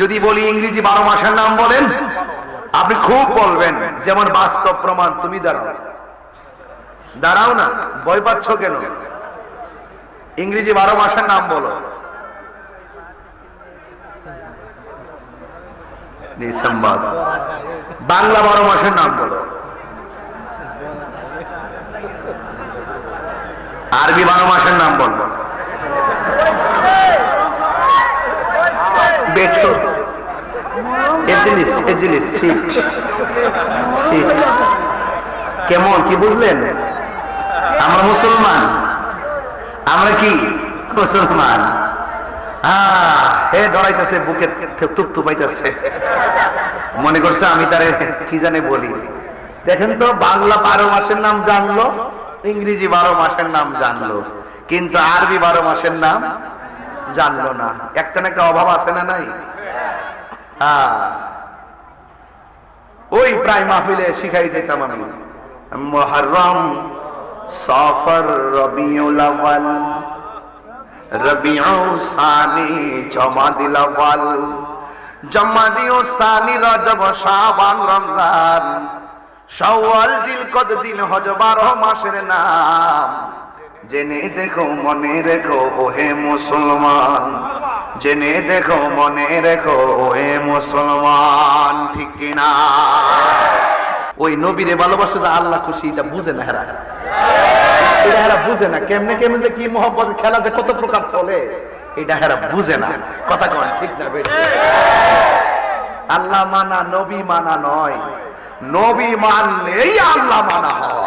যদি বলি ইংরেজি বারো মাসের নাম বলেন, আপনি খুব বলবেন, যেমন বাস্তব প্রমাণ, তুমি দাঁড়াও। দাঁড়াও না, ভয় পাচ্ছ কেন? ইংরেজি বারো মাসের নাম বলো। ডিসেম্বর বাংলা বারো মাসের নাম বলো। আরবি বারো মাসের নাম বলো। বেটো কেমন, কি বুঝলেন? আমরা মুসলমান। আমরা কি মুসলমান? হে বুকে তুপ মনে করছে আমি তারে কি জানে বলি। দেখেন তো, বাংলা বারো মাসের নাম জানলো, ইংরেজি বারো মাসের নাম জানলো, কিন্তু আরবি বারো মাসের নাম জানলো না। একটা না একটা অভাব আছে না নাই? হ্যাঁ। ওই প্রায় মাহফিলে শিখাই যেতাম আমি। মহরম সফর রবিউল আউয়াল রবিউ সানি, জমাদিল আউয়াল, জমাদিউ সানি, রজব শাবান, রমজান, শাওয়াল জিলকদ জিল হজ বারো মাসের নাম। জেনে দেখো, মনে রেখো, ওহে মুসলমান। জেনে দেখো, মনে রেখো, ওহে মুসলমান, ঠিক কিনা ওই নবীরে ভালোবাসতে যে আল্লাহ খুশি, এটা বুঝে না হেরা। এটা হেরা বুঝে না, কেমনে কেমনে যে কি মোহব্বত, খেলা যে কত প্রকার চলে, এটা হেরা বুঝে না। কথা কন ঠিক না আল্লাহ মানা, নবী মানা নয়। নবী মানলেই আল্লাহ মানা হয়।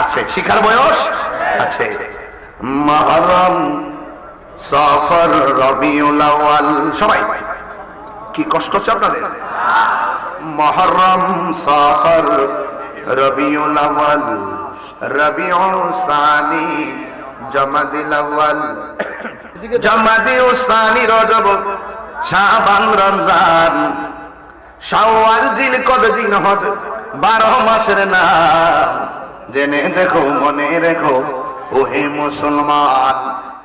আছে। শিখার বয়স আছে। মহরম, সফর, রবিউল সবাই। কি কষ্ট হচ্ছে আপনাদের? মহরম, সফর, রবিউল আউয়াল রবিউ সানি, জমাদিল আউয়াল। জমাদিউ রজব শাবান রমজান, শাওয়াল জিল কদ জিল হজ বারো মাসের না জেনে দেখো, মনে রেখো, ওহে মুসলমান।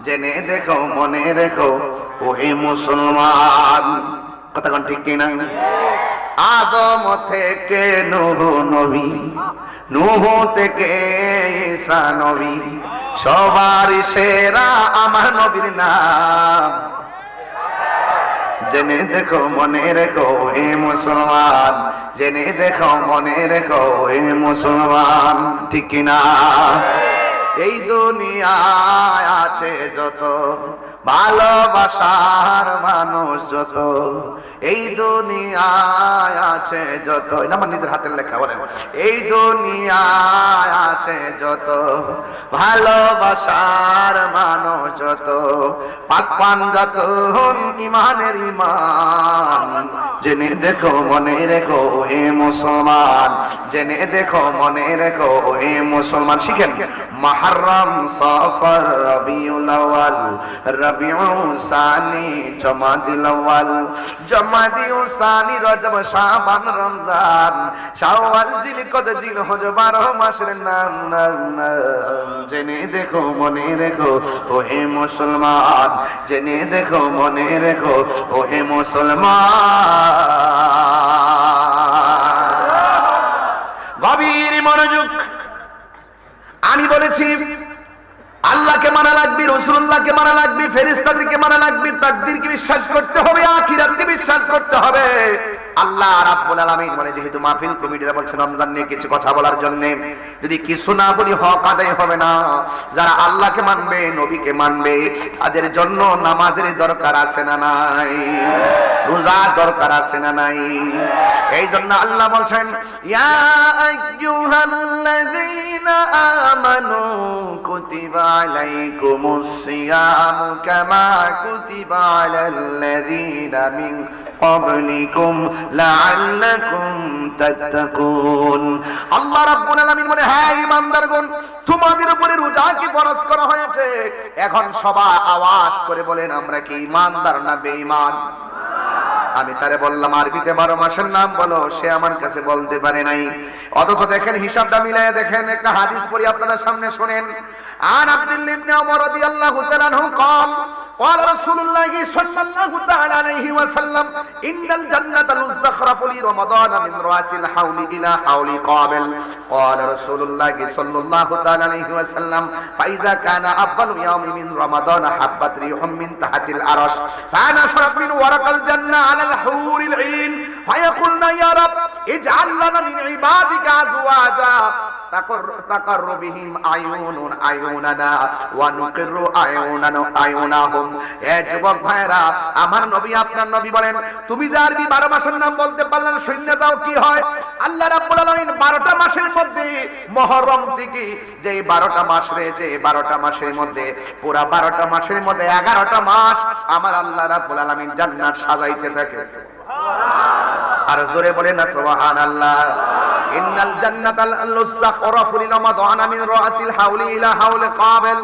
জেনে দেখো, মনে রেখো, ওহে মুসলমান। কথা কোন ঠিক কিনা আদম থেকে নুহ নবী, নুহ থেকে ঈসা নবী সবার সেরা আমার নবীর নাম। জেনে দেখো, মনে রেখো, হে মুসলমান। জেনে দেখো, মনে রেখো, হে মুসলমান। ঠিক কিনা? এই দুনিয়ায় আছে যত, ভালোবাসার মানুষ যত। এই দুনিয়ায় আছে যত এটা আমার নিজের হাতের লেখা, বলেন। এই দুনিয়ায় আছে যত, ভালোবাসার মানুষ যত। পাক পান যত ইমানের ইমান। জেনে দেখো, মনে রেখো, হে মুসলমান। জেনে দেখো, মনে রেখো, হে মুসলমান। শিখেন। মাহরম সফর রবিউল আউয়াল রবিউ সানি, জমাদিল আউয়াল। জমাদিউ সানি, রজব শাবান রমজান। শাওয়াল জিলকদ জিল হজ বারো মাসের নাম নাম নাম। জেনে দেখো, মনে রেখো ও হে মুসলমান, জেনে দেখো, মনে রেখো ও হে মুসলমান। গভীর মনোযোগ। আমি বলেছি, আল্লাহকে মানা লাগবে রসুল্লাহকে মানা লাগবে ফেরিস্তাদেরকে মানা লাগবে, তাকদিরকে বিশ্বাস করতে হবে, আখিরাতকে বিশ্বাস করতে হবে। আল্লাহ মানে যেহেতু মাহফিল কমিটিরা বলছে রমজান নিয়ে কিছু কথা বলার জন্য, যদি কিছু না বলি হক আদায় হবে না। যারা আল্লাহকে মানবে, নবীকে মানবে, তাদের জন্য নামাজের দরকার আছে না নাই? রোজার দরকার আছে না নাই? এই জন্য আল্লাহ বলছেন, ইয়া সিয়াম কামা মিন قبلكم لعلكم تتقون আল্লাহ রাব্বুল আলামিন বলে হ্যাঁ ইমানদারগণ তোমাদের উপরে রোজা কি ফরজ করা হয়েছে এখন সবাই আওয়াজ করে বলেন আমরা কি ইমানদার না বেঈমান আমি তারে বললাম আরবিতে বারো মাসের নাম বলো সে আমার কাছে বলতে পারে নাই অথচ দেখেন হিসাবটা মিলাইয়া দেখেন একটা হাদিস পড়ি আপনাদের সামনে শোনেন আর আব্দুল্লাহ ইবনে ওমর রাদিয়াল্লাহু তাআলা আনহু قال رسول الله صلى الله تعالى عليه وسلم إن الجنة الزخرف لرمضان من رأس الحول إلى حول قابل. قال رسول الله صلى الله تعالى عليه وسلم فإذا كان أول يوم من رمضان حبت ريح من تحت العرش فنشرت من ورق الجنة على الحور العين فيقولن يا رب اجعل لنا من عبادك أزواجا. তাকাররুবিহিম আমার নবী আপনার নবী বলেন, তুমি যে আরবি 12 মাসের নাম বলতে যাও, কি হয়? আল্লাহ মাসের মধ্যে থেকে যে 12টা মাস রয়েছে 12টা মাসের মধ্যে, পুরা 12টা মাসের মধ্যে 11টা মাস আমার আল্লাহ সাজাইতে থাকে। আর জোরে বলে না আল্লাহ ইন্নাল জান্নাতাল লুসাখরাফু লিরমাদান মিন রাসিল হাউলি ইলা হাউলি কাবিল